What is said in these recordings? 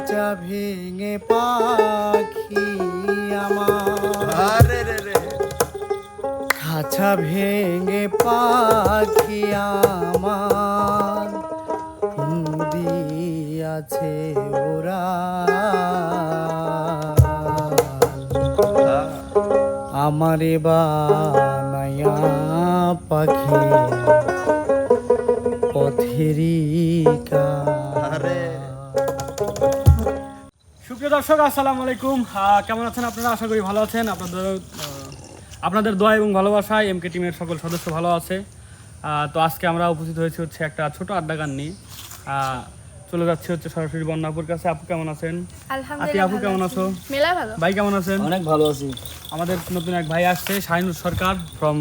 খাঁচা ভেঙে পাখি আমার। খাঁচা ভেঙে পাখি আমার। দিয়াছে ওরা। আমারে বানায়া পাখি। পথেরই আরে। সুপ্রিয় দর্শক আসসালামু আলাইকুম। কেমন আছেন আপনারা? আশা করি ভালো আছেন। আপনাদের আপনাদের দোয়া এবং ভালোবাসায় এমকে টিমের সকল সদস্য ভালো আছে। তো আজকে আমরা উপস্থিত হয়েছি হচ্ছে একটা ছোট আড্ডা গান নিয়ে। আহ, চলে যাচ্ছে হচ্ছে সরাসরি বন্যাপুর কাছে। আপু কেমন আছেন? আতি আপু কেমন আছো। মেলা ভালো? ভাই কেমন আছেন? অনেক ভালো আছি। আমাদের নতুন এক ভাই আসছে শাহিনুর সরকার ফ্রম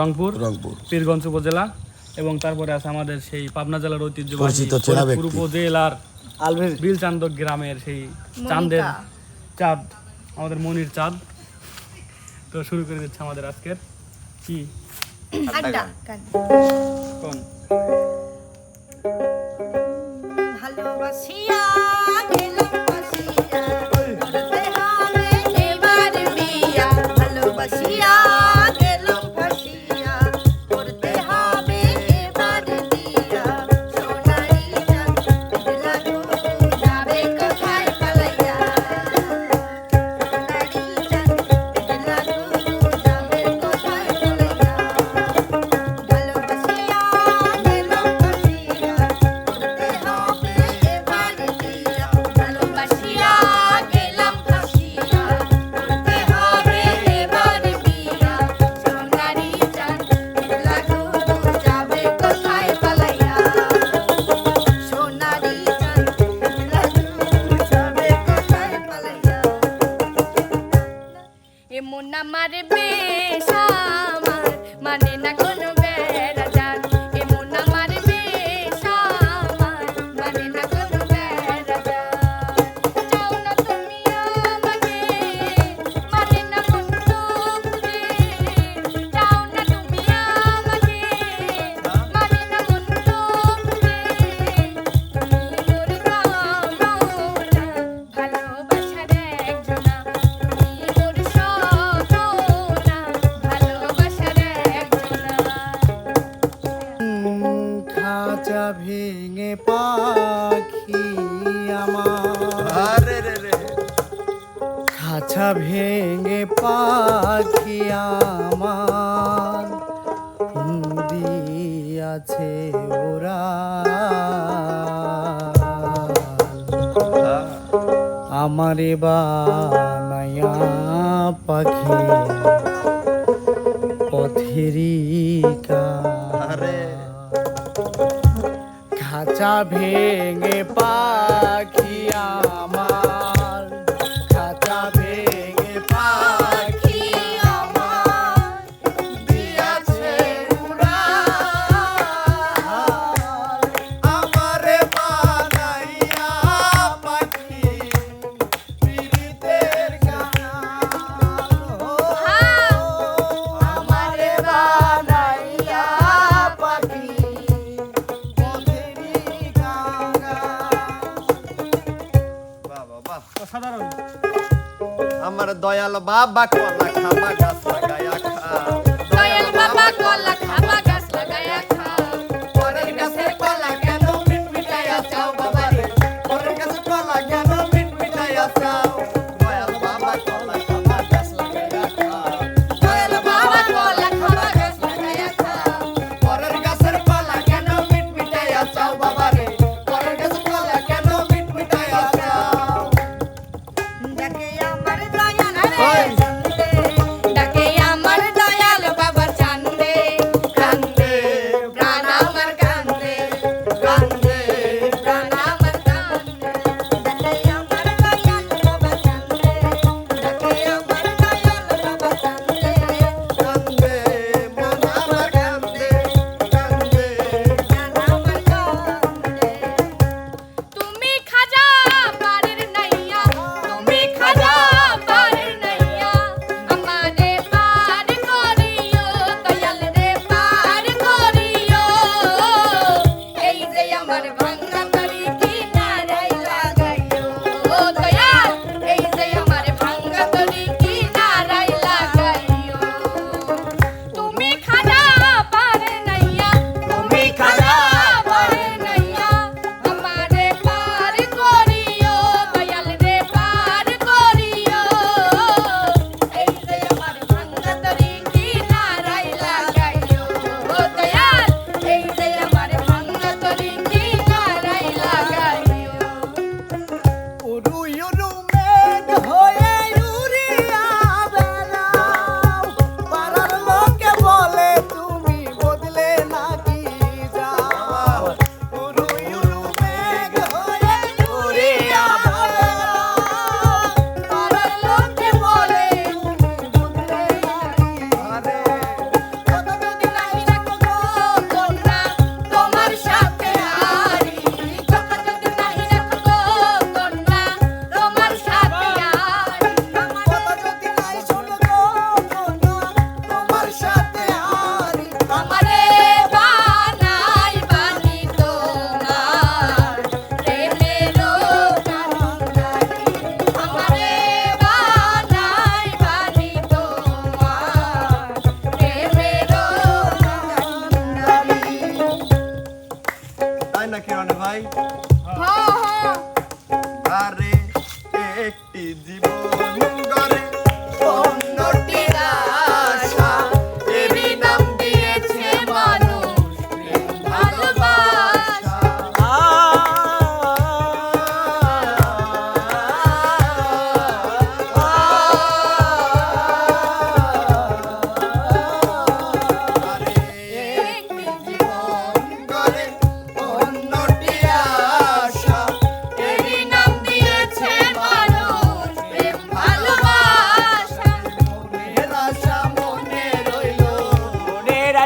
রংপুর রংপুর। পীরগঞ্জ উপজেলা। এবং তারপরে আছে আমাদের সেই পাবনা জেলার চেনা উপজেলার আলভের বিলচান্দ গ্রামের সেই চাঁদের চাঁদ আমাদের মনির চাঁদ। তো শুরু করে দিচ্ছে আমাদের আজকের। কি? কোন? ভালোবাসিয়া ভেঙে পাখি আমার। দিয়াছে ওরা। আমারে বানায়া পাখি পথেরই আরে। খাঁচা ভেঙে পাখি আমার। বাবা কলা খাবা গাছ আমার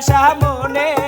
আশা মনে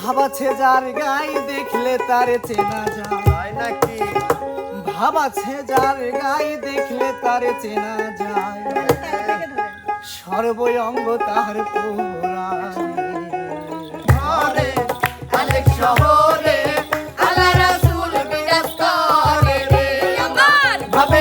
ভাবাছে যার গায়ে দেখলে তারে চেনা যায় নাকি? ভাবাছে যার গায়ে দেখলে তারে চেনা যায় সর্বঙ্গ তার পুরা আলেক শহরে আলা রাসুল বিরাজ করে রে। আমার ভাবে